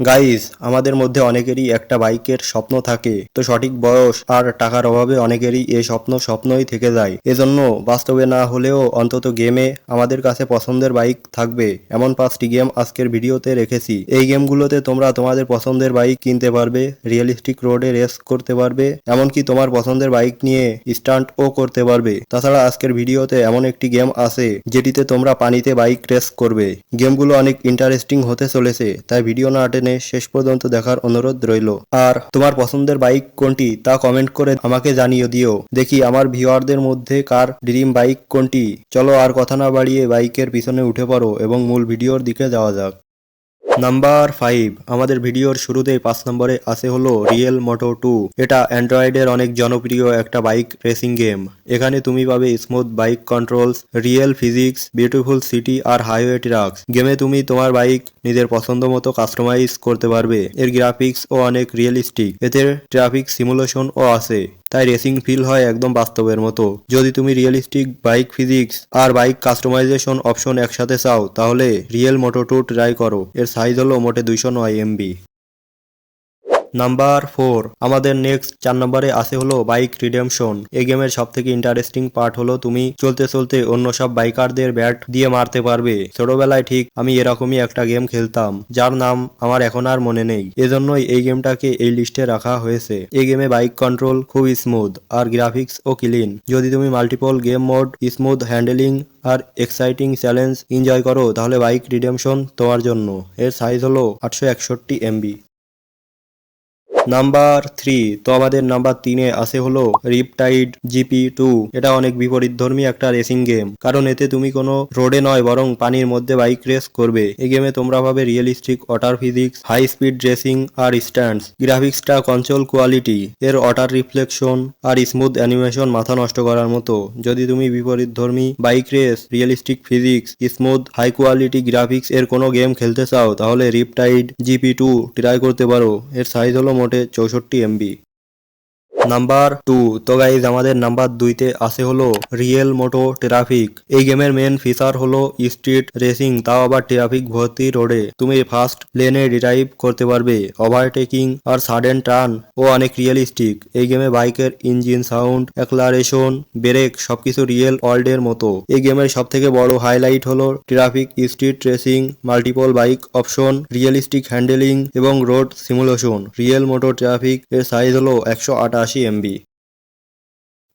Guys আমাদের মধ্যে অনেকেরই একটা বাইকের স্বপ্ন থাকে। তো সঠিক বয়স আর টাকার অভাবে অনেকেরই এই স্বপ্ন স্বপ্নই থেকে যায়। এজন্য বাস্তবে না হলেও অন্তত গেমে আমাদের কাছে পছন্দের বাইক থাকবে। এমন পাঁচটি গেম আজকের ভিডিওতে রেখেছি। এই গেমগুলোতে তোমরা তোমাদের পছন্দের বাইক কিনতে পারবে রিয়েলিস্টিক রোডে রেস করতে পারবে, এমনকি তোমার পছন্দের বাইক নিয়ে স্টান্ট ও করতে পারবে। তাছাড়া আজকের ভিডিওতে এমন একটি গেম আছে, যেটিতে তোমরা পানিতে বাইক রেস করবে। গেমগুলো অনেক ইন্টারেস্টিং হতে চলেছে, তাই ভিডিও না টেনে শেষ পর্যন্ত দেখার অনুরোধ রইল। আর তোমার পছন্দের বাইক কোনটি তা কমেন্ট করে আমাকে জানিয়ে দিও। দেখি আমার ভিউয়ারদের মধ্যে কার ড্রিম বাইক কোনটি। চলো আর কথা না বাড়িয়ে বাইকের পিছনে উঠে পড়ো এবং মূল ভিডিওর দিকে যাওয়া যাক। নাম্বার ফাইভ আমাদের ভিডিওর শুরুতেই পাঁচ নম্বরে আছে হলো রিয়েল মোটো টু এটা অ্যান্ড্রয়েডের অনেক জনপ্রিয় একটা বাইক রেসিং গেম এখানে তুমি পাবে smooth bike controls real physics beautiful city আর হাইওয়ে ট্রাকস গেমে তুমি তোমার বাইক নিজের পছন্দ মতো কাস্টমাইজ করতে পারবে। এর গ্রাফিক্স ও অনেক রিয়েলিস্টিক এতে ট্রাফিক সিমুলেশন ও আছে। তাই রেসিং ফিল হয় একদম বাস্তবের মতো। যদি তুমি রিয়েলিস্টিক বাইক ফিজিক্স আর বাইক কাস্টমাইজেশন অপশন একসাথে চাও, তাহলে রিয়েল মোটো টু ট্রাই করো। এর সাইজ হলো মোটে দুইশো নয় এমবি নাম্বার ফোর আমাদের নেক্সট চার নম্বরে আছে হলো বাইক রিডেমশন এই গেমের সব থেকে ইন্টারেস্টিং পার্ট হলো তুমি চলতে চলতে অন্য সব বাইকারদের ব্যাট দিয়ে মারতে পারবে। ছোটবেলায় ঠিক আমি এরকমই একটা গেম খেলতাম, যার নাম আমার এখন আর মনে নেই। এজন্যই এই গেমটাকে এই লিস্টে রাখা হয়েছে। এই গেমে বাইক কন্ট্রোল খুব স্মুথ আর গ্রাফিক্স ও ক্লিন যদি তুমি multiple game mode smooth handling আর এক্সাইটিং চ্যালেঞ্জ এনজয় করো, তাহলে বাইক রিডেমশন তোমার জন্য। এর সাইজ হলো আটশো একষট্টি এমবি নাম্বার থ্রি, তো আমাদের নাম্বার তিনে আছে হলো রিপটাইড জিপি টু এটা অনেক বিপরীতধর্মী একটা রেসিং গেম কারণ এতে তুমি কোনো রোডে নয়, বরং পানির মধ্যে বাইক রেস করবে। এই গেমে তোমরা পাবে realistic water physics high speed racing আর স্ট্যান্ডস গ্রাফিক্সটা কন্ট্রোল কোয়ালিটি এর ওয়াটার রিফ্লেকশন আর স্মুথ অ্যানিমেশন মাথা নষ্ট করার মতো। যদি তুমি বিপরীতধর্মী bike race realistic physics smooth high quality graphics এর কোনো গেম খেলতে চাও, তাহলে রিপটাইড জিপি টু ট্রাই করতে পারো। এর সাইজ হলো মোটে চৌষট্টি এমবি নাম্বার টু। তো গাইজ আমাদের নাম্বার দুইতে আছে হলো রিয়েল মোটো ট্রাফিক এই গেমের মেন ফিচার হলো স্ট্রিট রেসিং তাও আবার ট্রাফিক ভর্তি রোডে তুমি ফার্স্ট লেনে ডিরাইভ করতে পারবে ওভারটেকিং আর সাডেন টার্ন ও অনেক রিয়েলিস্টিক এই গেমে বাইকের ইঞ্জিন সাউন্ড অ্যাক্লারেশন ব্রেক সবকিছু রিয়েল ওয়ার্ল্ডের মতো। এই গেমের সব থেকে বড় হাইলাইট হলো traffic street racing multiple bike option realistic handling এবং road simulation real moto traffic এর সাইজ হলো একশো আটাশি। এমবি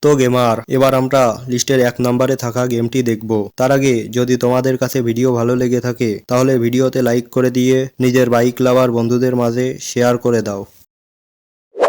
তো গেমার, এবার আমরা লিস্টের এক নম্বরে থাকা গেমটি দেখব। তার আগে যদি তোমাদের কাছে ভিডিও ভালো লেগে থাকে, তাহলে ভিডিওতে লাইক করে দিয়ে নিজের বাইক লাভার বন্ধুদের মাঝে শেয়ার করে দাও।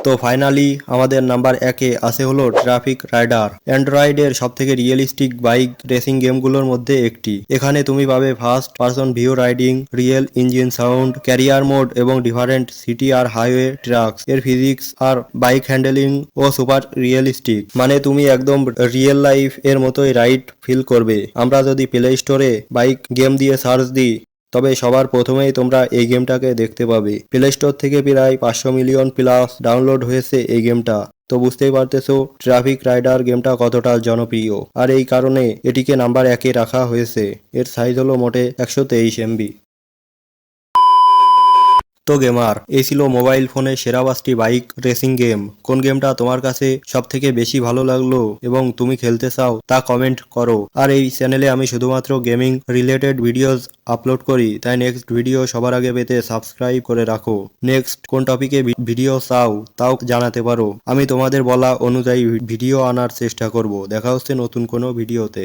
তো ফাইনালি আমাদের নাম্বার একে আছে হলো ট্রাফিক রাইডার অ্যান্ড্রয়েডের সব থেকে রিয়েলিস্টিক বাইক রেসিং গেমগুলোর মধ্যে একটি। এখানে তুমি পাবে first person view riding real engine sound career mode এবং ডিফারেন্ট সিটি আর হাইওয়ে ট্রাকস এর ফিজিক্স আর বাইক হ্যান্ডেলিং ও সুপার রিয়েলিস্টিক মানে তুমি একদম রিয়েল লাইফ এর মতোই রাইড ফিল করবে। আমরা যদি প্লে স্টোরে বাইক গেম দিয়ে সার্চ দিই তবে সবার প্রথমেই তোমরা এই গেমটাকে দেখতে পাবে। প্লে স্টোর থেকে প্রায় পাঁচশো মিলিয়ন প্লাস ডাউনলোড হয়েছে এই গেমটা। তো বুঝতেই পারতেছো ট্রাফিক রাইডার গেমটা কতটা জনপ্রিয়। আর এই কারণে এটিকে নাম্বার একে রাখা হয়েছে। এর সাইজ হলো মোটে একশো তেইশ এমবি তো গেমার এই ছিল মোবাইল ফোনে সেরা পাঁচটি বাইক রেসিং গেম কোন গেমটা তোমার কাছে সব থেকে বেশি ভালো লাগল এবং তুমি খেলতে চাও তা কমেন্ট করো। আর এই চ্যানেলে আমি শুধুমাত্র গেমিং রিলেটেড ভিডিওস আপলোড করি, তাই নেক্সট ভিডিও সবার আগে পেতে সাবস্ক্রাইব করে রাখো। নেক্সট কোন টপিকে ভিডিও চাও তাও জানাতে পারো। আমি তোমাদের বলা অনুযায়ী ভিডিও আনার চেষ্টা করব। দেখা হচ্ছে নতুন কোনো ভিডিওতে.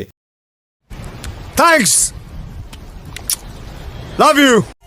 Love you.